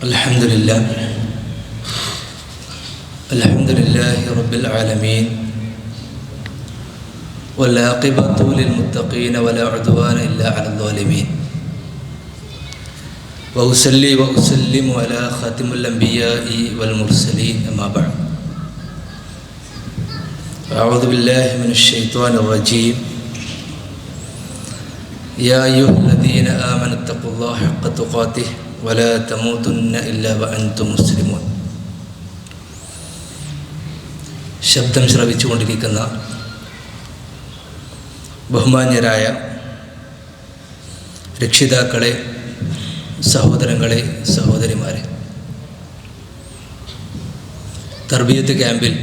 الحمد لله الحمد لله رب العالمين. والعاقبة للمتقين ولا عدوان إلا على الظالمين. وأصلي وأسلم على خاتم الأنبياء والمرسلين أما بعد. أعوذ بالله من الشيطان الرجيم. يا أيها الذين آمنوا اتقوا الله حق تقاته. ولا تموتن إلا وأنتم مسلمون ശബ്ദം ശ്രവിച്ചുകൊണ്ടിരിക്കുന്ന ബഹുമാന്യരായ രക്ഷിതാക്കളെ സഹോദരങ്ങളെ സഹോദരിമാരെ തർബീയത്ത് ക്യാമ്പിൽ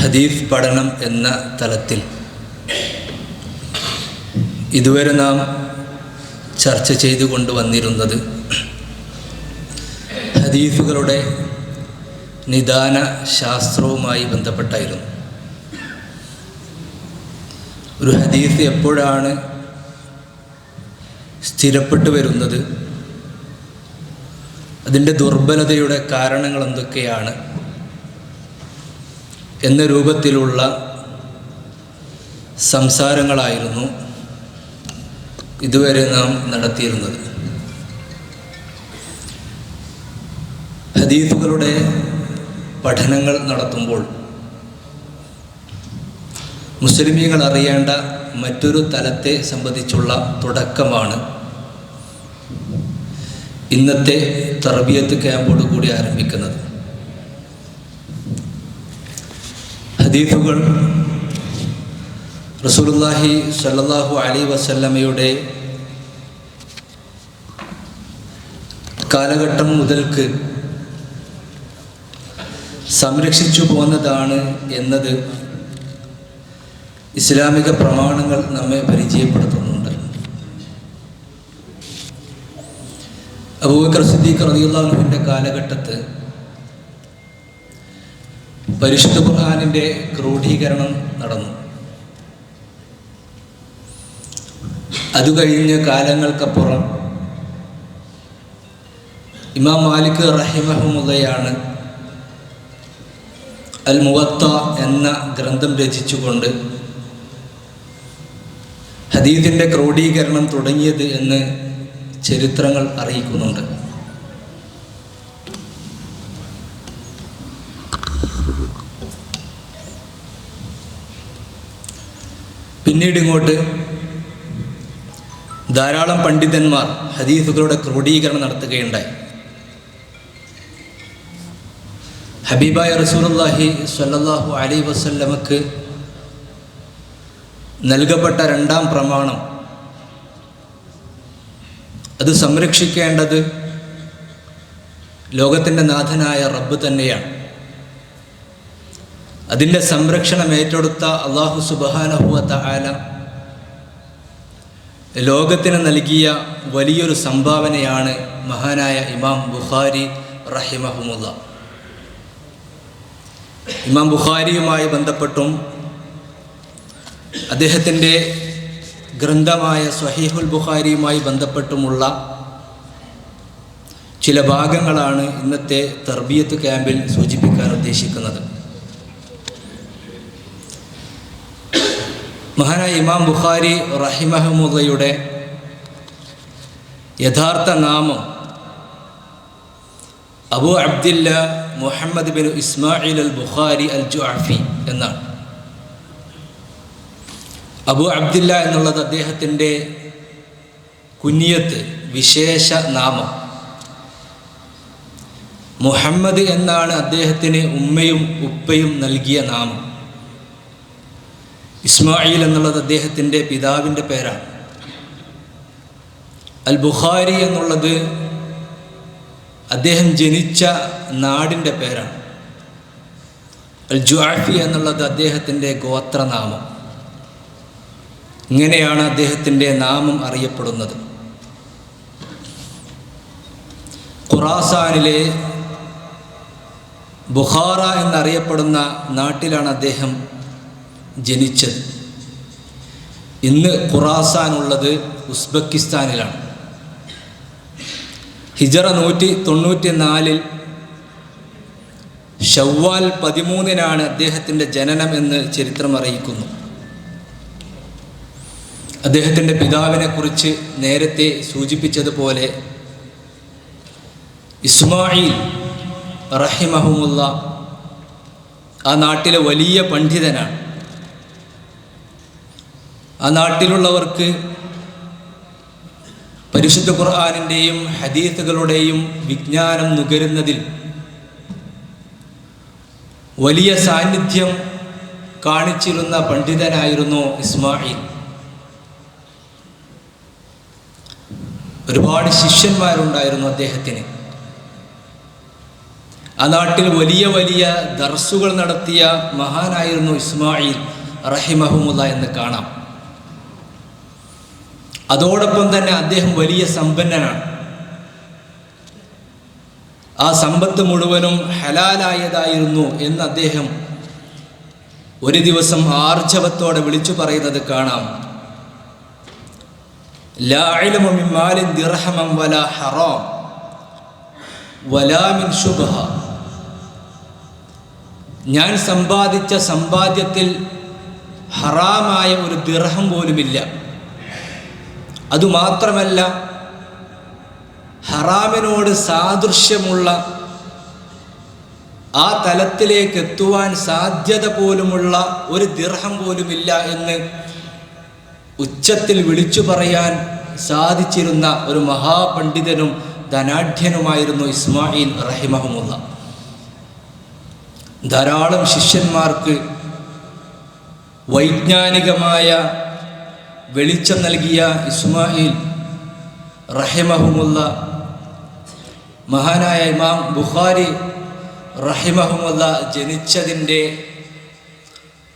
ഹദീഫ് പഠനം എന്ന തലത്തിൽ ഇതുവരെ നാം ചർച്ച ചെയ്തു കൊണ്ടുവന്നിരുന്നത്. ഹദീഫുകളുടെ നിദാന ശാസ്ത്രവുമായി ബന്ധപ്പെട്ടായിരുന്നു. ഒരു ഹദീഫ് എപ്പോഴാണ് സ്ഥിരപ്പെട്ടു വരുന്നത്? അതിന്റെ ദുർബലതയുടെ കാരണങ്ങൾ എന്തൊക്കെയാണ്? എന്ന രൂപത്തിലുള്ള സംസാരങ്ങളായിരുന്നു. ഇതുവരെ നാം നടത്തിയിരുന്നത്. ഹദീഫുകളുടെ പഠനങ്ങൾ നടത്തുമ്പോൾ മുസ്ലിമീങ്ങൾ അറിയേണ്ട മറ്റൊരു തലത്തെ സംബന്ധിച്ചുള്ള തുടക്കമാണ് ഇന്നത്തെ തർബിയത്ത് ക്യാമ്പോട് കൂടി ആരംഭിക്കുന്നത്. ഹദീഫുകൾ റസൂലുള്ളാഹി സ്വല്ലല്ലാഹു അലൈഹി വസല്ലമയുടെ കാലഘട്ടം മുതൽക്ക് സംരക്ഷിച്ചു പോന്നതാണ് എന്നത് ഇസ്ലാമിക പ്രമാണങ്ങൾ നമ്മെ പരിചയപ്പെടുത്തുന്നുണ്ട്. അബൂബക്കർ സിദ്ദീഖ് റളിയല്ലാഹുവിന്റെ കാലഘട്ടത്ത് പരിശുദ്ധ ഖുർഹാനിന്റെ ക്രോഡീകരണം നടന്നു. അത് കഴിഞ്ഞ കാലങ്ങൾക്കപ്പുറം ഇമാം മാലിക് റഹിമഹമുള്ളയാണ് അൽ മുവത്ത എന്ന ഗ്രന്ഥം രചിച്ചുകൊണ്ട് ഹദീദിന്റെ ക്രോഡീകരണം തുടങ്ങിയത് എന്ന് ചരിത്രങ്ങൾ അറിയിക്കുന്നുണ്ട്. പിന്നീട് ഇങ്ങോട്ട് ധാരാളം പണ്ഡിതന്മാർ ഹദീസുകളുടെ ക്രോഡീകരണം നടത്തുകയുണ്ടായി. ഹബീബായ റസൂലുള്ളാഹി സ്വല്ലല്ലാഹു അലൈഹി വസല്ലമക്ക് നൽകപ്പെട്ട രണ്ടാം പ്രമാണം. അത് സംരക്ഷിക്കേണ്ടത് ലോകത്തിന്റെ നാഥനായ റബ്ബ് തന്നെയാണ്. അതിന്റെ സംരക്ഷണം ഏറ്റെടുത്ത അള്ളാഹു സുബാനഹുവത്ത ആല ലോകത്തിന് നൽകിയ വലിയൊരു സംഭാവനയാണ് മഹാനായ ഇമാം ബുഖാരി റഹിമഹമുല്ല ഇമാം ബുഖാരിയുമായി ബന്ധപ്പെട്ടും അദ്ദേഹത്തിന്റെ ഗ്രന്ഥമായ സ്വഹീഹുൽ ബുഖാരിയുമായി ബന്ധപ്പെട്ടുമുള്ള ചില ഭാഗങ്ങളാണ് ഇന്നത്തെ തർബിയത്ത് ക്യാമ്പിൽ സൂചിപ്പിക്കാൻ ഉദ്ദേശിക്കുന്നത്. മഹാനായ ഇമാം ബുഖാരി റഹിമഹമുദയുടെ യഥാർത്ഥ നാമം Abu Abdillah Muhammad bin Ismail al Bukhari al Jufi എന്നാണ്. അബു അബ്ദില്ല എന്നുള്ളത് അദ്ദേഹത്തിന്റെ കുഞ്ഞിയത്ത് വിശേഷ നാമം. മുഹമ്മദ് എന്നാണ് അദ്ദേഹത്തിന് ഉമ്മയും ഉപ്പയും നൽകിയ നാമം. ഇസ്മായിൽ എന്നുള്ളത് അദ്ദേഹത്തിന്റെ പിതാവിന്റെ പേരാണ്. അൽ ബുഖാരി എന്നുള്ളത് അദ്ദേഹം ജനിച്ച നാടിന്റെ പേരാണ്. അൽ ജുആഫി എന്നുള്ളത് അദ്ദേഹത്തിന്റെ ഗോത്രനാമം. ഇങ്ങനെയാണ് അദ്ദേഹത്തിന്റെ നാമം അറിയപ്പെടുന്നത്. ഖുറാസാനിലെ ബുഖാറ എന്നറിയപ്പെടുന്ന നാട്ടിലാണ് അദ്ദേഹം ജനിച്ചത്. ഇന്ന് ഖുറാസാൻ ഉള്ളത് ഉസ്ബെക്കിസ്ഥാനിലാണ്. ഹിജറ നൂറ്റി തൊണ്ണൂറ്റി നാലിൽ ഷവ്വാൽ പതിമൂന്നിനാണ് അദ്ദേഹത്തിന്റെ ജനനം എന്ന് ചരിത്രം അറിയിക്കുന്നു. അദ്ദേഹത്തിന്റെ പിതാവിനെക്കുറിച്ച് നേരത്തെ സൂചിപ്പിച്ചതുപോലെ ഇസ്മായിൽ റഹിമഹമുല്ല ആ നാട്ടിലെ വലിയ പണ്ഡിതനാണ്. ആ നാട്ടിലുള്ളവർക്ക് പരിശുദ്ധ ഖുർആാനിന്റെയും ഹദീസുകളുടെയും വിജ്ഞാനം നുകരുന്നതിൽ വലിയ സാന്നിധ്യം കാണിച്ചിരുന്ന പണ്ഡിതനായിരുന്നു ഇസ്മായിൽ. ഒരുപാട് ശിഷ്യന്മാരുണ്ടായിരുന്നു അദ്ദേഹത്തിന്. ആ നാട്ടിൽ വലിയ വലിയ ദർസുകൾ നടത്തിയ മഹാനായിരുന്നു ഇസ്മായിൽ റഹിമഹമുല്ല എന്ന് കാണാം. അതോടൊപ്പം തന്നെ അദ്ദേഹം വലിയ സമ്പന്നനാണ്. ആ സമ്പത്ത് മുഴുവനും ഹലാലായതായിരുന്നു എന്ന് അദ്ദേഹം ഒരു ദിവസം ആർജവത്തോടെ വിളിച്ചു പറയുന്നത് കാണാം. ഞാൻ സമ്പാദിച്ച സമ്പാദ്യത്തിൽ ഹറാമായ ഒരു ദിർഹം പോലുമില്ല. അതുമാത്രമല്ല ഹറാമിനോട് സാദൃശ്യമുള്ള ആ തലത്തിലേക്ക് എത്തുവാൻ സാധ്യത പോലുമുള്ള ഒരു ദിർഹം പോലുമില്ല എന്ന് ഉച്ചത്തിൽ വിളിച്ചു പറയാൻ സാധിച്ചിരുന്ന ഒരു മഹാപണ്ഡിതനും ധനാഢ്യനുമായിരുന്നു ഇസ്മായിൽ റഹിമഹമുല്ല ധാരാളം ശിഷ്യന്മാർക്ക് വൈജ്ഞാനികമായ വെളിച്ചം നൽകിയ ഇസ്മായിൽ റഹിമഹുമുള്ള മഹാനായ ഇമാം ബുഖാരി റഹിമഹുമുള്ള ജനിച്ചതിന്റെ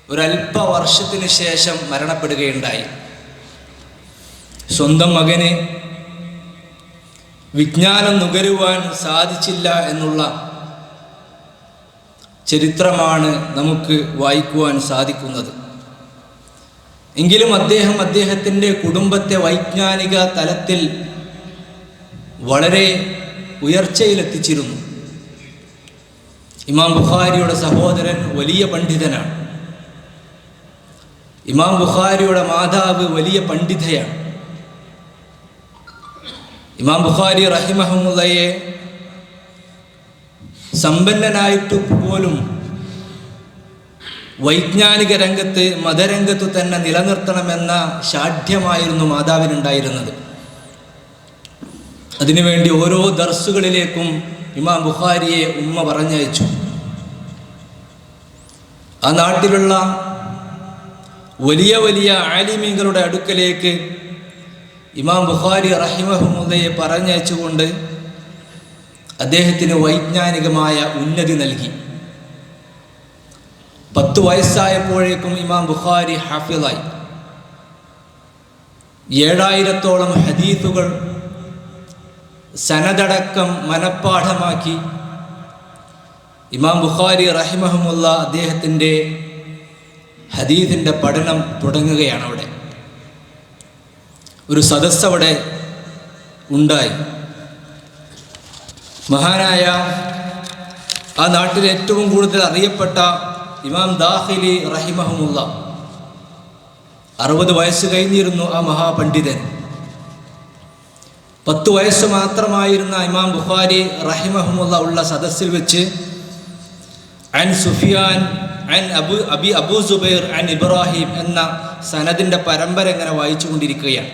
ഒരല്പ വർഷത്തിന് ശേഷം മരണപ്പെടുകയുണ്ടായി. സ്വന്തം മകന് വിജ്ഞാനം നുകരുവാൻ സാധിച്ചില്ല എന്നുള്ള ചരിത്രമാണ് നമുക്ക് വായിക്കുവാൻ സാധിക്കുന്നത്. എങ്കിലും അദ്ദേഹം അദ്ദേഹത്തിന്റെ കുടുംബത്തെ വൈജ്ഞാനിക തലത്തിൽ വളരെ ഉയർച്ചയിലെത്തിച്ചിരുന്നു. ഇമാം ബുഖാരിയുടെ സഹോദരൻ വലിയ പണ്ഡിതനാണ്. ഇമാം ബുഖാരിയുടെ മാതാവ് വലിയ പണ്ഡിതയാണ്. ഇമാം ബുഖാരി റഹിമഹമുല്ലയെ സമ്പന്നനായിട്ട് പോലും വൈജ്ഞാനിക രംഗത്ത് മതരംഗത്ത് തന്നെ നിലനിർത്തണമെന്ന ഷാഠ്യമായിരുന്നു മാതാവിനുണ്ടായിരുന്നത്. അതിനുവേണ്ടി ഓരോ ദർസുകളിലേക്കും ഇമാം ബുഖാരിയെ ഉമ്മ പറഞ്ഞയച്ചു. ആ നാട്ടിലുള്ള വലിയ വലിയ ആലിമീങ്ങളുടെ അടുക്കലേക്ക് ഇമാം ബുഖാരി റഹിമഹമ്മദയെ പറഞ്ഞയച്ചുകൊണ്ട് അദ്ദേഹത്തിന് വൈജ്ഞാനികമായ ഉന്നതി നൽകി. പത്ത് വയസ്സായപ്പോഴേക്കും ഇമാം ബുഖാരി ഹാഫിളായി. ഏഴായിരത്തോളം ഹദീഫുകൾ സനതടക്കം മനഃപ്പാഠമാക്കി. ഇമാം ബുഖാരി റഹിമഹമുല്ല അദ്ദേഹത്തിന്റെ ഹദീദിന്റെ പഠനം തുടങ്ങുകയാണ് അവിടെ. ഒരു സദസ് അവിടെ ഉണ്ടായി. മഹാനായ ആ നാട്ടിൽ ഏറ്റവും കൂടുതൽ അറിയപ്പെട്ട ഇമാം ദാഹിലി റഹിമഹമുല്ല അറുപത് വയസ്സ് കഴിഞ്ഞിരുന്നു ആ മഹാപണ്ഡിതൻ. പത്ത് വയസ്സ് മാത്രമായിരുന്ന ഇമാം ബുഖാരി റഹിമഹമുല്ല ഉള്ള സദസ്സിൽ വെച്ച് അൻ സുഫിയാൻ അൻ അബു അബി അബു സുബൈർ അൻ ഇബ്രാഹിം എന്ന സനദിന്റെ പരമ്പര ഇങ്ങനെ വായിച്ചു കൊണ്ടിരിക്കുകയാണ്.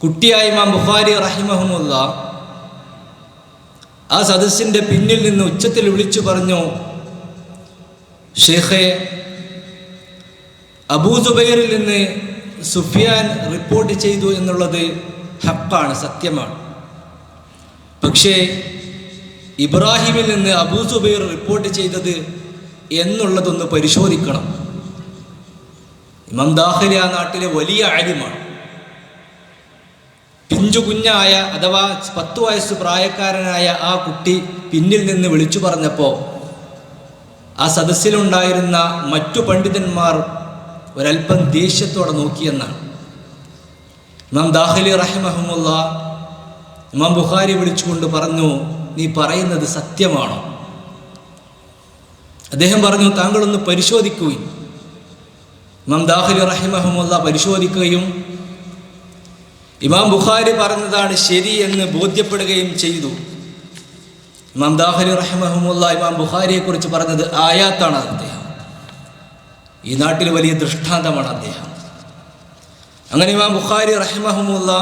കുട്ടിയായ ഇമാം ബുഖാരി റഹിമഹമുല്ല ആ സദസ്സിന്റെ പിന്നിൽ നിന്ന് ഉച്ചത്തിൽ വിളിച്ചു പറഞ്ഞു ഷേഖെ അബൂ ജുബൈറിൽ നിന്ന് സുഫിയാൻ റിപ്പോർട്ട് ചെയ്തു എന്നുള്ളത് ഹക്കാണ് സത്യമാണ്. പക്ഷേ ഇബ്രാഹിമിൽ നിന്ന് അബൂ സുബൈർ റിപ്പോർട്ട് ചെയ്തത് എന്നുള്ളതൊന്ന് പരിശോധിക്കണം. ഇമാം ദാഖലി ആ നാട്ടിലെ വലിയ ആര്യമാണ് പിഞ്ചു കുഞ്ഞായ അഥവാ പത്തു വയസ്സ് പ്രായക്കാരനായ ആ കുട്ടി പിന്നിൽ നിന്ന് വിളിച്ചു പറഞ്ഞപ്പോൾ ആ സദസ്സിലുണ്ടായിരുന്ന മറ്റു പണ്ഡിതന്മാർ ഒരല്പം ദേഷ്യത്തോടെ നോക്കിയെന്നാണ്. ഇമാം ദാഹലി റഹിമഹമുല്ല ഇമാം ബുഖാരി വിളിച്ചുകൊണ്ട് പറഞ്ഞു നീ പറയുന്നത് സത്യമാണോ? അദ്ദേഹം പറഞ്ഞു താങ്കളൊന്ന് പരിശോധിക്കുകയും. ഇമാം ദാഹലി റഹിമഹമുല്ല പരിശോധിക്കുകയും ഇമാം ബുഖാരി പറഞ്ഞതാണ് ശരി എന്ന് ബോധ്യപ്പെടുകയും ചെയ്തു. ഇമാം ദാഖലി ഇമാം ഇമാം ബുഖാരിയെക്കുറിച്ച് പറഞ്ഞത് ആയാത്താണ് അദ്ദേഹം. ഈ നാട്ടിൽ വലിയ ദൃഷ്ടാന്തമാണ് അദ്ദേഹം. അങ്ങനെ ഇമാം ബുഖാരി റഹ്മഹമുല്ല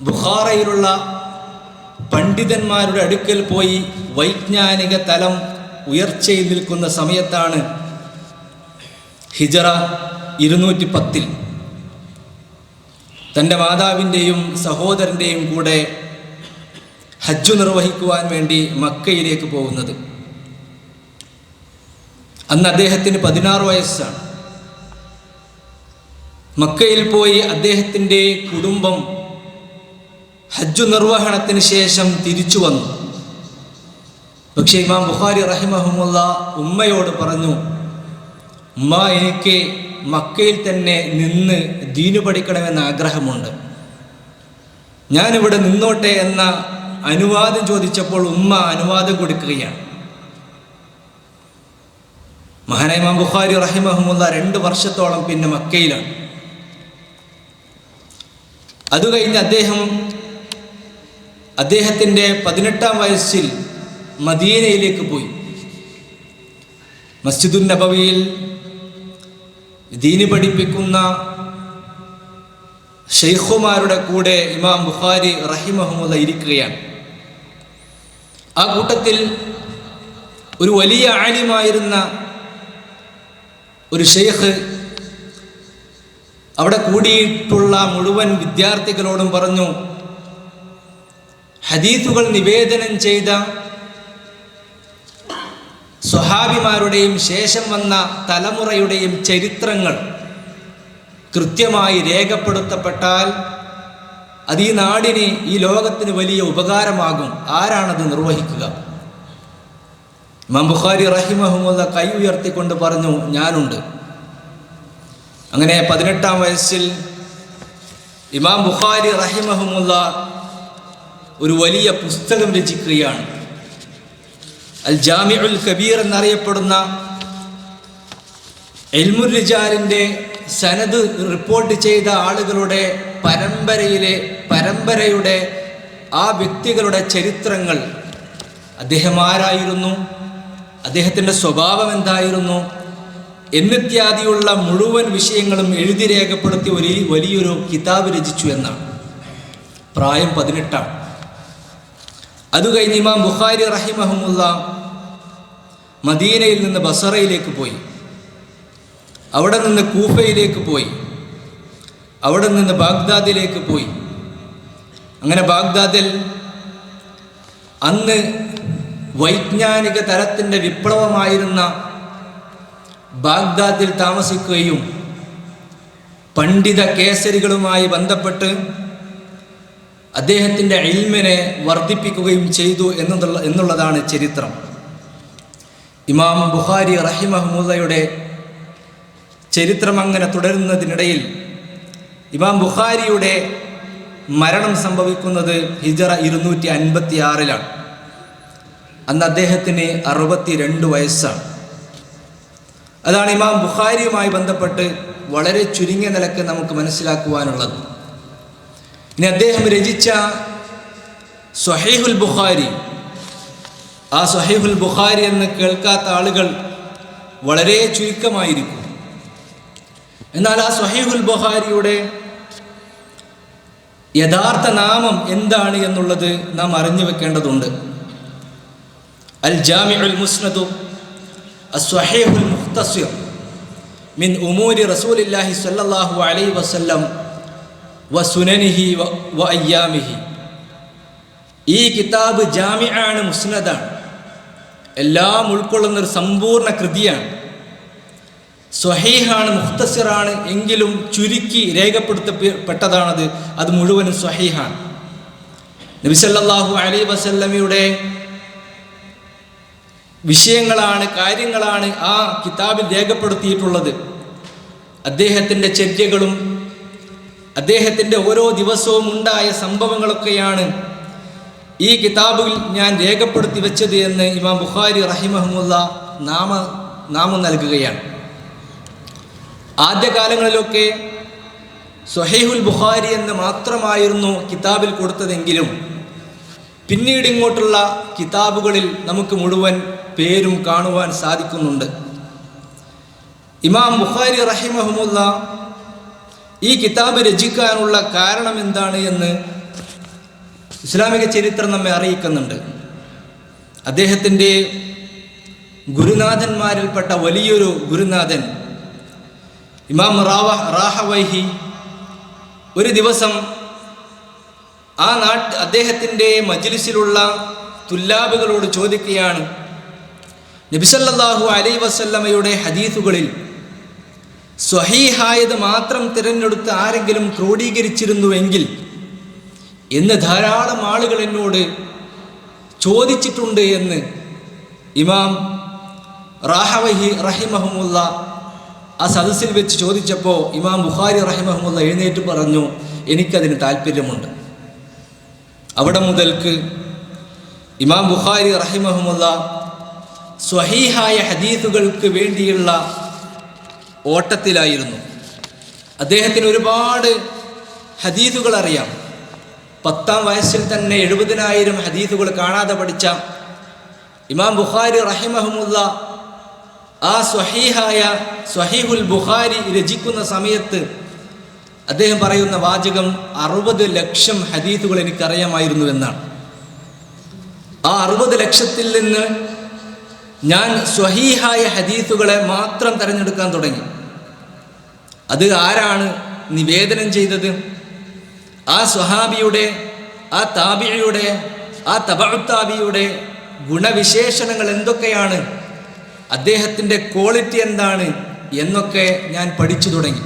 ബുഖാറയിലുള്ള പണ്ഡിതന്മാരുടെ അടുക്കൽ പോയി വൈജ്ഞാനിക തലം ഉയർച്ചയിൽ നിൽക്കുന്ന സമയത്താണ് ഹിജറ ഇരുന്നൂറ്റി പത്തിൽ തന്റെ മാതാവിന്റെയും സഹോദരന്റെയും കൂടെ ഹജ്ജു നിർവഹിക്കുവാൻ വേണ്ടി മക്കയിലേക്ക് പോകുന്നത്. അന്ന് അദ്ദേഹത്തിന് പതിനാറ് വയസ്സാണ്. മക്കയിൽ പോയി അദ്ദേഹത്തിന്റെ കുടുംബം ഹജ്ജു നിർവഹണത്തിന് ശേഷം തിരിച്ചു വന്നു. പക്ഷേ ഇമാം ബുഖാരി റഹിമഹമുല്ല ഉമ്മയോട് പറഞ്ഞു ഉമ്മ എനിക്ക് മക്കയിൽ തന്നെ നിന്ന് ദീനു പഠിക്കണമെന്ന ആഗ്രഹമുണ്ട്. ഞാനിവിടെ നിന്നോട്ടെ എന്ന അനുവാദം ചോദിച്ചപ്പോൾ ഉമ്മ അനുവാദം കൊടുക്കുകയാണ്. മഹാനായ ഇമാം ബുഖാരി റഹിമഹമുല്ല രണ്ട് വർഷത്തോളം പിന്നെ മക്കയിലാണ്. അത് കഴിഞ്ഞ് അദ്ദേഹം അദ്ദേഹത്തിന്റെ പതിനെട്ടാം വയസ്സിൽ മദീനയിലേക്ക് പോയി. മസ്ജിദുൻ നബവിയിൽ ദീനി പഠിപ്പിക്കുന്ന ഷെയ്ഖുമാരുടെ കൂടെ ഇമാം ബുഖാരി റഹിമഹമുല്ല ഇരിക്കുകയാണ്. ആ കൂട്ടത്തിൽ ഒരു വലിയ ആലിമായിരുന്ന ഒരു ഷെയ്ഖ് അവിടെ കൂടിയിട്ടുള്ള മുഴുവൻ വിദ്യാർത്ഥികളോടും പറഞ്ഞു ഹദീസുകൾ നിവേദനം ചെയ്ത സ്വഹാബിമാരുടെയും ശേഷം വന്ന തലമുറയുടെയും ചരിത്രങ്ങൾ കൃത്യമായി രേഖപ്പെടുത്തപ്പെട്ടാൽ അത് ഈ നാടിന് ഈ ലോകത്തിന് വലിയ ഉപകാരമാകും. ആരാണത് നിർവഹിക്കുക? ഇമാം ബുഖാരി റഹിമഹമുല്ല കൈ ഉയർത്തിക്കൊണ്ട് പറഞ്ഞു ഞാനുണ്ട്. അങ്ങനെ പതിനെട്ടാം വയസ്സിൽ ഇമാം ബുഖാരി റഹിമഹമുല്ല ഒരു വലിയ പുസ്തകം രചിക്കുകയാണ്. അൽ ജാമിഉൽ കബീർ എന്നറിയപ്പെടുന്ന എൽമുർ റിജാലിന്റെ സനത് റിപ്പോർട്ട് ചെയ്ത ആളുകളുടെ പരമ്പരയിലെ പരമ്പരയുടെ ആ വ്യക്തികളുടെ ചരിത്രങ്ങൾ. അദ്ദേഹം ആരായിരുന്നു? അദ്ദേഹത്തിന്റെ സ്വഭാവം എന്തായിരുന്നു? എന്നിത്യാദിയുള്ള മുഴുവൻ വിഷയങ്ങളും എഴുതി രേഖപ്പെടുത്തി ഒരു വലിയൊരു കിതാബ് രചിച്ചു എന്നാണ്. പ്രായം പതിനെട്ടാണ്. അത് കഴിഞ്ഞ് ഇമാം ബുഖാരി റഹിമഹമുല്ല മദീനയിൽ നിന്ന് ബസറയിലേക്ക് പോയി. അവിടെ നിന്ന് കൂഫയിലേക്ക് പോയി. അവിടെ നിന്ന് ബാഗ്ദാദിലേക്ക് പോയി. അങ്ങനെ ബാഗ്ദാദിൽ അന്ന് വൈജ്ഞാനിക തലത്തിന്റെ വിപ്ലവമായിരുന്ന ബാഗ്ദാദിൽ താമസിക്കുകയും പണ്ഡിത കേസരികളുമായി ബന്ധപ്പെട്ട് അദ്ദേഹത്തിന്റെ ഇൽമിനെ വർദ്ധിപ്പിക്കുകയും ചെയ്തു എന്നുള്ള എന്നുള്ളതാണ് ചരിത്രം. ഇമാം ബുഹാരി റഹിമഹ്മുദയുടെ ചരിത്രം അങ്ങനെ തുടരുന്നതിനിടയിൽ ഇമാം ബുഖാരിയുടെ മരണം സംഭവിക്കുന്നത് ഹിജറ ഇരുന്നൂറ്റി അൻപത്തി ആറിലാണ് അന്ന് അദ്ദേഹത്തിന് അറുപത്തി രണ്ട് വയസ്സാണ്. അതാണ് ഇമാം ബുഖാരിയുമായി ബന്ധപ്പെട്ട് വളരെ ചുരുങ്ങിയ നിലയ്ക്ക് നമുക്ക് മനസ്സിലാക്കുവാനുള്ളത്. ഇനി അദ്ദേഹം രചിച്ച സൊഹൈഹുൽ ബുഖാരി. ആ സൊഹൈഹുൽ ബുഖാരി എന്ന് കേൾക്കാത്ത ആളുകൾ വളരെ ചുരുക്കമായിരിക്കും. എന്നാൽ ആ സ്വഹീഹുൽ ബുഹാരിയുടെ യഥാർത്ഥ നാമം എന്താണ് എന്നുള്ളത് നാം അറിഞ്ഞു വെക്കേണ്ടതുണ്ട്. അൽ ജാമിഉൽ മുസ്നദു അസ്വഹീഹുൽ മുഖ്തസിർ മിൻ ഉമൂരി റസൂലില്ലാഹി സ്വല്ലല്ലാഹു അലൈഹി വസല്ലം വസുനനിഹി സുനനിഹി വ അയ്യാമിഹി. ഈ കിതാബ് ജാമിആണ് മുസ്നദാണ്. എല്ലാം ഉൾക്കൊള്ളുന്ന ഒരു സമ്പൂർണ കൃതിയാണ്. സ്വഹീഹാണ് മുഖ്തസിറാണ് എങ്കിലും ചുരുക്കി രേഖപ്പെടുത്തപ്പെട്ടതാണത്. അത് മുഴുവനും സ്വഹീഹാണ്. നബിസല്ലാഹു അലൈ വസല്ലമയുടെ വിഷയങ്ങളാണ് കാര്യങ്ങളാണ് ആ കിതാബിൽ രേഖപ്പെടുത്തിയിട്ടുള്ളത്. അദ്ദേഹത്തിന്റെ ചര്യകളും അദ്ദേഹത്തിന്റെ ഓരോ ദിവസവും ഉണ്ടായ സംഭവങ്ങളൊക്കെയാണ് ഈ കിതാബിൽ ഞാൻ രേഖപ്പെടുത്തി വെച്ചത് എന്ന് ഇമാം ബുഖാരി റഹിമഹമുല്ല നാമ നാമം നൽകുകയാണ്. ആദ്യകാലങ്ങളിലൊക്കെ സൊഹൈഹുൽ ബുഖാരി എന്ന് മാത്രമായിരുന്നു കിതാബിൽ കൊടുത്തതെങ്കിലും പിന്നീട് ഇങ്ങോട്ടുള്ള കിതാബുകളിൽ നമുക്ക് മുഴുവൻ പേരും കാണുവാൻ സാധിക്കുന്നുണ്ട്. ഇമാം ബുഖാരി റഹിമഹമുല്ല ഈ കിതാബ് രചിക്കാനുള്ള കാരണം എന്താണ് എന്ന് ഇസ്ലാമിക ചരിത്രം നമ്മെ അറിയിക്കുന്നുണ്ട്. അദ്ദേഹത്തിന്റെ ഗുരുനാഥന്മാരിൽപ്പെട്ട വലിയൊരു ഗുരുനാഥൻ ഇമാം റാവ റാഹവൈഹി ഒരു ദിവസം ആ നാട്ട് അദ്ദേഹത്തിന്റെ മജിലിസിലുള്ള തുല്ലാബുകളോട് ചോദിക്കുകയാണ്. നബിസല്ലാഹു അലൈ വസല്ലമയുടെ ഹദീസുകളിൽ സ്വഹീഹായത് മാത്രം തിരഞ്ഞെടുത്ത് ആരെങ്കിലും ക്രോഡീകരിച്ചിരുന്നുവെങ്കിൽ എന്ന് ധാരാളം ആളുകൾ എന്നോട് ചോദിച്ചിട്ടുണ്ട് എന്ന് ഇമാം റാഹവഹി റഹിമഹമുല്ല ആ സദസ്സിൽ വെച്ച് ചോദിച്ചപ്പോൾ ഇമാം ബുഖാരി റഹിമഹമുള്ള എഴുന്നേറ്റ് പറഞ്ഞു എനിക്കതിന് താല്പര്യമുണ്ട് അവിടെ മുതൽക്ക് ഇമാം ബുഖാരി റഹിമഹമുല്ല സ്വഹീഹായ ഹദീസുകൾക്ക് വേണ്ടിയുള്ള ഓട്ടത്തിലായിരുന്നു. അദ്ദേഹത്തിന് ഒരുപാട് ഹദീസുകൾ അറിയാം പത്താം വയസ്സിൽ തന്നെ എഴുപതിനായിരം ഹദീസുകൾ കാണാതെ പഠിച്ച ഇമാം ബുഖാരി റഹിമഹമുല്ല ആ സ്വഹീഹായ സ്വഹീഹുൽ ബുഖാരി രചിക്കുന്ന സമയത്ത് അദ്ദേഹം പറയുന്ന വാചകം അറുപത് ലക്ഷം ഹദീത്തുകൾ എനിക്കറിയാമായിരുന്നു എന്നാണ്. ആ അറുപത് ലക്ഷത്തിൽ നിന്ന് ഞാൻ സ്വഹീഹായ ഹദീത്തുകളെ മാത്രം തിരഞ്ഞെടുക്കാൻ തുടങ്ങി. അത് ആരാണ് നിവേദനം ചെയ്തത്? ആ സ്വഹാബിയുടെ ആ താബിയുടെ ആ തബുത്താബിയുടെ ഗുണവിശേഷണങ്ങൾ എന്തൊക്കെയാണ്? അദ്ദേഹത്തിന്റെ ക്വാളിറ്റി എന്താണ് എന്നൊക്കെ ഞാൻ പഠിച്ചു തുടങ്ങി.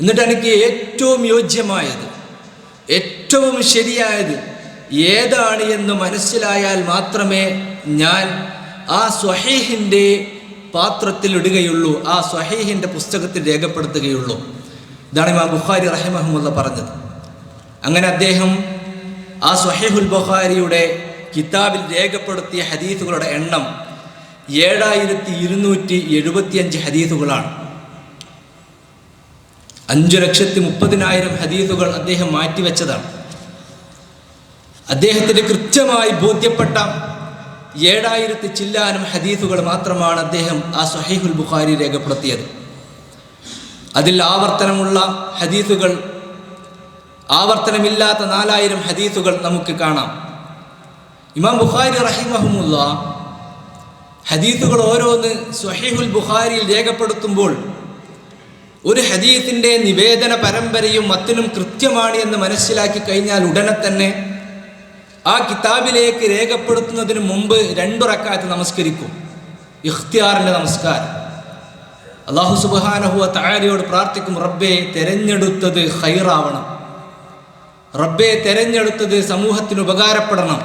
എന്നിട്ട് എനിക്ക് ഏറ്റവും യോജ്യമായത് ഏറ്റവും ശരിയായത് ഏതാണ് എന്ന് മനസ്സിലായാൽ മാത്രമേ ഞാൻ ആ സ്വഹീഹിന്റെ പാത്രത്തിൽ ഇടുകയുള്ളൂ ആ സ്വഹീഹിന്റെ പുസ്തകത്തിൽ രേഖപ്പെടുത്തുകയുള്ളൂ. ഇതാണ് ഇമാം ബുഖാരി റഹിമഹമുല്ല പറഞ്ഞത്. അങ്ങനെ അദ്ദേഹം ആ സ്വഹീഹുൽ ബുഖാരിയുടെ കിതാബിൽ രേഖപ്പെടുത്തിയ ഹദീസുകളുടെ എണ്ണം ഏഴായിരത്തി ഇരുന്നൂറ്റി എഴുപത്തിയഞ്ച് ഹദീസുകളാണ്. അഞ്ചു ലക്ഷത്തി മുപ്പതിനായിരം ഹദീസുകൾ അദ്ദേഹം മാറ്റിവെച്ചതാണ്. അദ്ദേഹത്തിന് കൃത്യമായി ബോധ്യപ്പെട്ട ഏഴായിരത്തി ചില്ലാനം ഹദീസുകൾ മാത്രമാണ് അദ്ദേഹം ആ സഹീഹുൽ ബുഖാരി രേഖപ്പെടുത്തിയത്. അതിൽ ആവർത്തനമുള്ള ഹദീസുകൾ ആവർത്തനമില്ലാത്ത നാലായിരം ഹദീസുകൾ നമുക്ക് കാണാം. ഇമാം ബുഖാരി റഹിമഹമുല്ല ഹദീസുകൾ ഓരോന്ന് സ്വഹീഹുൽ ബുഖാരിയിൽ രേഖപ്പെടുത്തുമ്പോൾ ഒരു ഹദീസിന്റെ നിവേദന പരമ്പരയും മത്തിനും കൃത്യമാണ് എന്ന് മനസ്സിലാക്കി കഴിഞ്ഞാൽ ഉടനെ തന്നെ ആ കിതാബിലേക്ക് രേഖപ്പെടുത്തുന്നതിന് മുമ്പ് രണ്ടു റക്കാത്ത് നമസ്കരിക്കും. ഇഖ്തിയാറിന്റെ നമസ്കാരം. അള്ളാഹു സുബാനഹുവ താരയോട് പ്രാർത്ഥിക്കും റബ്ബെ തെരഞ്ഞെടുത്തത് ഹൈറാവണം റബ്ബെ തെരഞ്ഞെടുത്തത് സമൂഹത്തിന് ഉപകാരപ്പെടണം.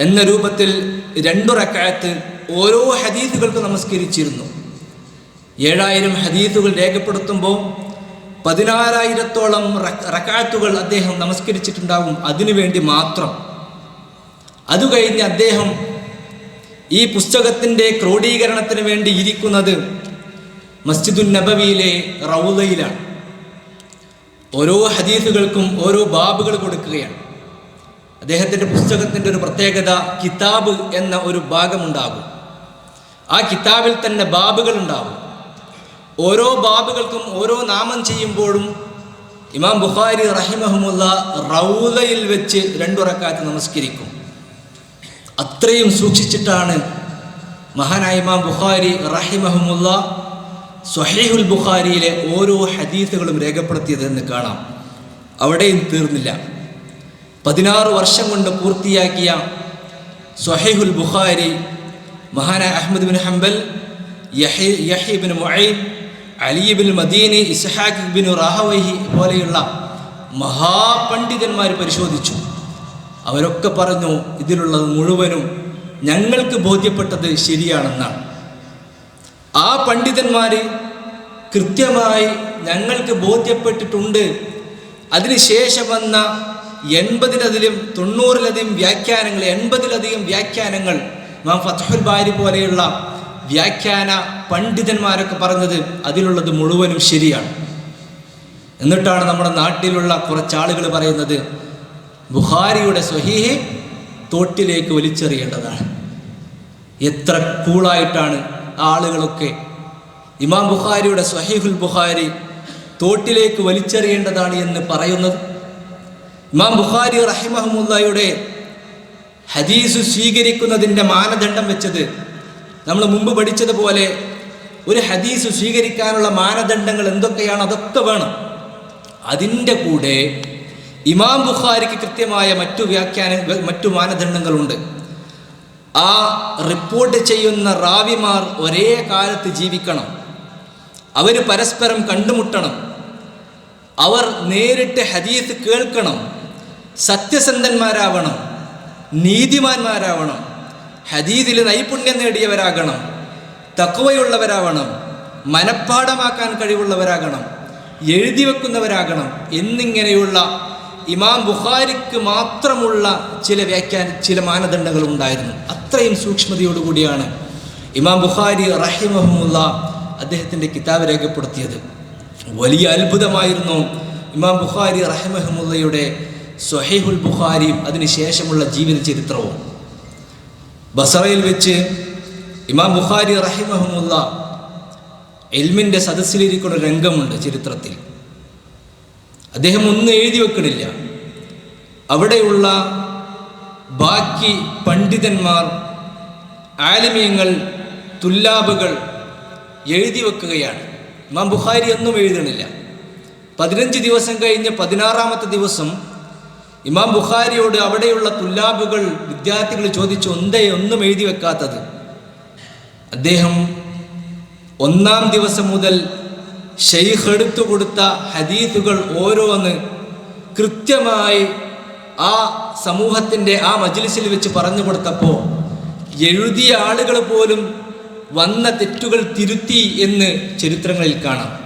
എന്ന രൂപത്തിൽ രണ്ടു റക്കായത്ത് ഓരോ ഹദീസുകൾക്ക് നമസ്കരിച്ചിരുന്നു. ഏഴായിരം ഹദീസുകൾ രേഖപ്പെടുത്തുമ്പോൾ പതിനാറായിരത്തോളം റക്കാത്തുകൾ അദ്ദേഹം നമസ്കരിച്ചിട്ടുണ്ടാകും അതിനുവേണ്ടി മാത്രം. അത് കഴിഞ്ഞ് അദ്ദേഹം ഈ പുസ്തകത്തിന്റെ ക്രോഡീകരണത്തിന് വേണ്ടി ഇരിക്കുന്നത് മസ്ജിദുൻ നബവിയിലെ റൗലയിലാണ് ഓരോ ഹദീസുകൾക്കും ഓരോ ബാബുകൾ കൊടുക്കുകയാണ്. അദ്ദേഹത്തിന്റെ പുസ്തകത്തിന്റെ ഒരു പ്രത്യേകത കിതാബ് എന്ന ഒരു ഭാഗമുണ്ടാകും. ആ കിതാബിൽ തന്നെ ബാബുകൾ ഉണ്ടാവും. ഓരോ ബാബുകൾക്കും ഓരോ നാമം ചെയ്യുമ്പോഴും ഇമാം ബുഖാരി റഹിമഹമുല്ല റൗലയിൽ വെച്ച് രണ്ടുറക്കാത്ത് നമസ്കരിക്കും. അത്രയും സൂക്ഷിച്ചിട്ടാണ് മഹാനായ ഇമാം ബുഖാരി റഹിമഹമുല്ല സ്വഹീഹുൽ ബുഖാരിയിലെ ഓരോ ഹദീസുകളും രേഖപ്പെടുത്തിയത് എന്ന് കാണാം. അവിടെയും തീർന്നില്ല. പതിനാറ് വർഷം കൊണ്ട് പൂർത്തിയാക്കിയ സ്വഹീഹുൽ ബുഖാരി മഹാനായ Ahmad bin Hanbal Yahya bin Ali Ali bin Madini Ishaq bin Rahawayhi പോലെയുള്ള മഹാപണ്ഡിതന്മാർ പരിശോധിച്ചു. അവരൊക്കെ പറഞ്ഞു ഇതിലുള്ളത് മുഴുവനും ഞങ്ങൾക്ക് ബോധ്യപ്പെട്ടത് ശരിയാണെന്നാണ്. ആ പണ്ഡിതന്മാർ കൃത്യമായി ഞങ്ങൾക്ക് ബോധ്യപ്പെട്ടിട്ടുണ്ട്. അതിനുശേഷം വന്ന എൺപതിലധികം തൊണ്ണൂറിലധികം വ്യാഖ്യാനങ്ങൾ എൺപതിലധികം വ്യാഖ്യാനങ്ങൾ നാം ഫത്ഹുൽ ബാരി പോലെയുള്ള വ്യാഖ്യാന പണ്ഡിതന്മാരൊക്കെ പറഞ്ഞത് അതിലുള്ളത് മുഴുവനും ശരിയാണ്. എന്നിട്ടാണ് നമ്മുടെ നാട്ടിലുള്ള കുറച്ചാളുകൾ പറയുന്നത് ബുഹാരിയുടെ സ്വഹീഹെ തോട്ടിലേക്ക് വലിച്ചെറിയേണ്ടതാണ്. എത്ര കൂളായിട്ടാണ് ആളുകളൊക്കെ ഇമാം ബുഖാരിയുടെ സ്വഹീഹുൽ ബുഖാരി തോട്ടിലേക്ക് വലിച്ചെറിയേണ്ടതാണ് എന്ന് പറയുന്നത്. ഇമാം ബുഖാരി റഹിമഹമുല്ലയുടെ ഹദീസ് സ്വീകരിക്കുന്നതിന്റെ മാനദണ്ഡം വെച്ചത്. നമ്മൾ മുമ്പ് പഠിച്ചതുപോലെ ഒരു ഹദീസ് സ്വീകരിക്കാനുള്ള മാനദണ്ഡങ്ങൾ എന്തൊക്കെയാണ് അതൊക്കെ വേണം. അതിന്റെ കൂടെ ഇമാം ബുഖാരിക്ക് കൃത്യമായ മറ്റു വ്യാഖ്യാന മറ്റു മാനദണ്ഡങ്ങളുണ്ട്. ആ റിപ്പോർട്ട് ചെയ്യുന്ന റാവിമാർ ഒരേ കാലത്ത് ജീവിക്കണം. അവർ പരസ്പരം കണ്ടുമുട്ടണം. അവർ നേരിട്ട് ഹദീസ് കേൾക്കണം. സത്യസന്ധന്മാരാവണം. നീതിമാന്മാരാവണം. ഹദീദിൽ നൈപുണ്യം നേടിയവരാകണം. തക്കവയുള്ളവരാവണം മനഃപ്പാടമാക്കാൻ കഴിവുള്ളവരാകണം. എഴുതി വെക്കുന്നവരാകണം. എന്നിങ്ങനെയുള്ള ഇമാം ബുഖാരിക്ക് മാത്രമുള്ള ചില വ്യാഖ്യാന ചില മാനദണ്ഡങ്ങൾ ഉണ്ടായിരുന്നു. അത്രയും സൂക്ഷ്മതയോടുകൂടിയാണ് ഇമാം ബുഖാരി റഹിമഹമുല്ല അദ്ദേഹത്തിന്റെ കിതാബ് രേഖപ്പെടുത്തിയത്. വലിയ അത്ഭുതമായിരുന്നു ഇമാം ബുഖാരി റഹിമഹമുല്ലയുടെ സ്വഹീഹുൽ ബുഖാരിയും അതിനുശേഷമുള്ള ജീവിത ചരിത്രവും. ബസറയിൽ വെച്ച് ഇമാം ബുഖാരി റഹിമഹമുല്ല എൽമിന്റെ സദസ്സിലിരിക്കുന്ന രംഗമുണ്ട് ചരിത്രത്തിൽ. അദ്ദേഹം ഒന്നും എഴുതി വെക്കണില്ല. അവിടെയുള്ള ബാക്കി പണ്ഡിതന്മാർ ആലിമീയങ്ങൾ തുല്ലാബുകൾ എഴുതി വെക്കുകയാണ്. ഇമാം ബുഖാരി ഒന്നും എഴുതണില്ല. പതിനഞ്ച് ദിവസം കഴിഞ്ഞ് പതിനാറാമത്തെ ദിവസം ഇമാം ബുഖാരിയോട് അവിടെയുള്ള തുല്ലാബുകൾ വിദ്യാർത്ഥികൾ ചോദിച്ചു ഒന്നേ ഒന്നും എഴുതി വെക്കാത്തത്? അദ്ദേഹം ഒന്നാം ദിവസം മുതൽ ഷെയ്ഖ് എടുത്തു കൊടുത്ത ഹദീസുകൾ ഓരോന്ന് കൃത്യമായി ആ സമൂഹത്തിന്റെ ആ മജ്ലിസിൽ വെച്ച് പറഞ്ഞു കൊടുത്തപ്പോൾ എഴുതിയ ആളുകൾ പോലും വന്ന തെറ്റുകൾ തിരുത്തി എന്ന് ചരിത്രങ്ങളിൽ കാണാം.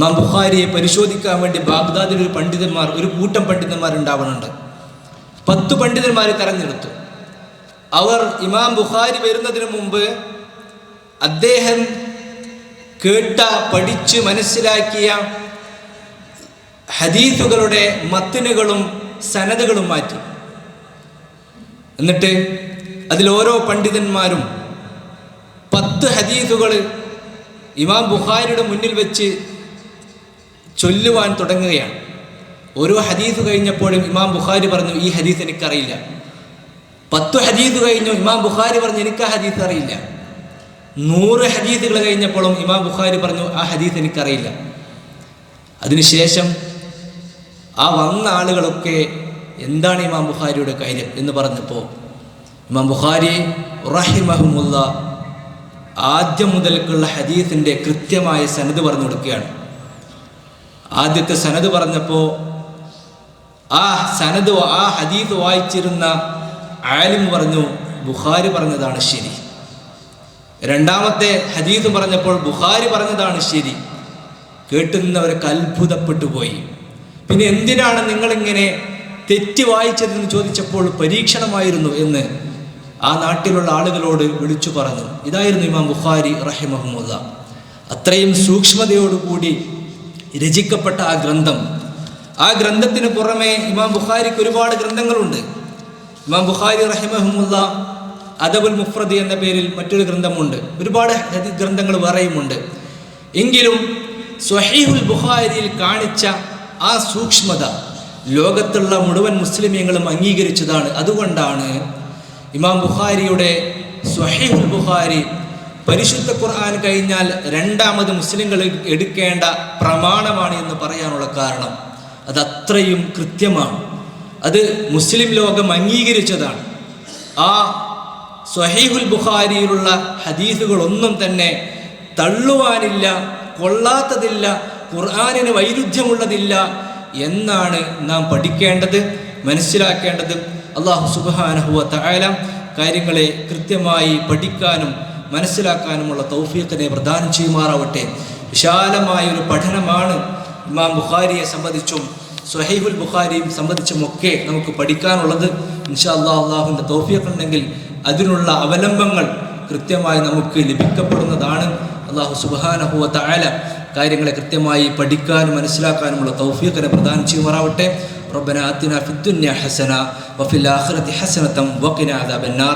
നാം ബുഖാരിയെ പരിശോധിക്കാൻ വേണ്ടി ബാഗ്ദാദിൽ ഒരു പണ്ഡിതന്മാർ ഒരു കൂട്ടം പണ്ഡിതന്മാർ ഉണ്ടാവുന്നുണ്ട് പത്ത് പണ്ഡിതന്മാരെ തെരഞ്ഞെടുത്തു. അവർ ഇമാം ബുഖാരി വരുന്നതിന് മുമ്പ് അദ്ദേഹം കേട്ട പഠിച്ച് മനസ്സിലാക്കിയ ഹദീസുകളുടെ മത്തിനുകളും സനതുകളും മാറ്റി. എന്നിട്ട് അതിൽ ഓരോ പണ്ഡിതന്മാരും പത്ത് ഹദീസുകൾ ഇമാം ബുഖാരിയുടെ മുന്നിൽ വെച്ച് ചൊല്ലുവാൻ തുടങ്ങുകയാണ്. ഓരോ ഹദീസ് കഴിഞ്ഞപ്പോഴും ഇമാം ബുഖാരി പറഞ്ഞു ഈ ഹദീസ് എനിക്കറിയില്ല. പത്ത് ഹദീസ് കഴിഞ്ഞു ഇമാം ബുഖാരി പറഞ്ഞു എനിക്ക് ആ ഹദീസ് അറിയില്ല. നൂറ് ഹദീസുകൾ കഴിഞ്ഞപ്പോഴും ഇമാം ബുഖാരി പറഞ്ഞു ആ ഹദീസ് എനിക്കറിയില്ല. അതിനുശേഷം ആ വന്ന ആളുകളൊക്കെ എന്താണ് ഇമാം ബുഖാരിയുടെ കാര്യം എന്ന് പറഞ്ഞപ്പോൾ ഇമാം ബുഖാരി റഹിമഹമുല്ല ആദ്യം മുതൽക്കുള്ള ഹദീസിന്റെ കൃത്യമായ സനത് പറഞ്ഞു കൊടുക്കുകയാണ്. ആദ്യത്തെ സനദ് പറഞ്ഞപ്പോൾ ആ സനത് ആ ഹദീസ് വായിച്ചിരുന്ന ആലിം പറഞ്ഞു ബുഖാരി പറഞ്ഞതാണ് ശരി. രണ്ടാമത്തെ ഹദീദ് പറഞ്ഞപ്പോൾ ബുഖാരി പറഞ്ഞതാണ് ശരി. കേട്ടുന്നവർക്ക് അത്ഭുതപ്പെട്ടു പോയി. പിന്നെ എന്തിനാണ് നിങ്ങളിങ്ങനെ തെറ്റ് വായിച്ചതെന്ന് ചോദിച്ചപ്പോൾ പരീക്ഷണമായിരുന്നു എന്ന് ആ നാട്ടിലുള്ള ആളുകളോട് വിളിച്ചു പറഞ്ഞു. ഇതായിരുന്നു ഇമാം ബുഖാരി റഹിമഹമുല്ല. അത്രയും സൂക്ഷ്മതയോടുകൂടി രചിക്കപ്പെട്ട ആ ഗ്രന്ഥം. ആ ഗ്രന്ഥത്തിന് പുറമെ ഇമാം ബുഖാരിക്ക് ഒരുപാട് ഗ്രന്ഥങ്ങളുണ്ട്. ഇമാം ബുഖാരി റഹിമഹമുല്ല അദബുൽ മുഫ്രദി എന്ന പേരിൽ മറ്റൊരു ഗ്രന്ഥമുണ്ട്. ഒരുപാട് ഗ്രന്ഥങ്ങൾ വേറെയുമുണ്ട്. എങ്കിലും സ്വഹീഹുൽ ബുഖാരിയിൽ കാണിച്ച ആ സൂക്ഷ്മത ലോകത്തുള്ള മുഴുവൻ മുസ്ലിമീങ്ങളും അംഗീകരിച്ചതാണ്. അതുകൊണ്ടാണ് ഇമാം ബുഖാരിയുടെ സ്വഹീഹുൽ ബുഖാരി പരിശുദ്ധ ഖുർആൻ കഴിഞ്ഞാൽ രണ്ടാമത് മുസ്ലിങ്ങൾ എടുക്കേണ്ട പ്രമാണമാണ് എന്ന് പറയാനുള്ള കാരണം അത് അത്രയും കൃത്യമാണ്. അത് മുസ്ലിം ലോകം അംഗീകരിച്ചതാണ്. ആ സ്വഹീഹുൽ ബുഖാരിയിലുള്ള ഹദീസുകളൊന്നും തന്നെ തള്ളുവാനില്ല കൊള്ളാത്തതില്ല ഖുർആാനിന് വൈരുദ്ധ്യമുള്ളതില്ല എന്നാണ് നാം പഠിക്കേണ്ടത് മനസ്സിലാക്കേണ്ടത്. അള്ളാഹു സുബാനഹുവ തായാല കാര്യങ്ങളെ കൃത്യമായി പഠിക്കാനും മനസ്സിലാക്കാനുമുള്ള തൗഫീഖിനെ പ്രദാനം ചെയ്യുമാറാവട്ടെ വിശാലമായ ഒരു പഠനമാണ് ഇമാം ബുഖാരിയെ സംബന്ധിച്ചും സുഹൈഹുൽ ബുഖാരിയും സംബന്ധിച്ചുമൊക്കെ നമുക്ക് പഠിക്കാനുള്ളത് ഇൻഷാ അള്ളാഹ് അള്ളാഹുവിൻ്റെ തോഫിയൊക്കെ ഉണ്ടെങ്കിൽ അതിനുള്ള അവലംബങ്ങൾ കൃത്യമായി നമുക്ക് ലഭിക്കപ്പെടുന്നതാണ് അള്ളാഹു സുബാനഹുവ തായാല കാര്യങ്ങളെ കൃത്യമായി പഠിക്കാനും മനസ്സിലാക്കാനുമുള്ള തൗഫീഖിനെ പ്രദാനം ചെയ്യുമാറാവട്ടെ ربنا آتنا في الدنيا حسنة وفي الآخرة حسنة وقنا عذاب النار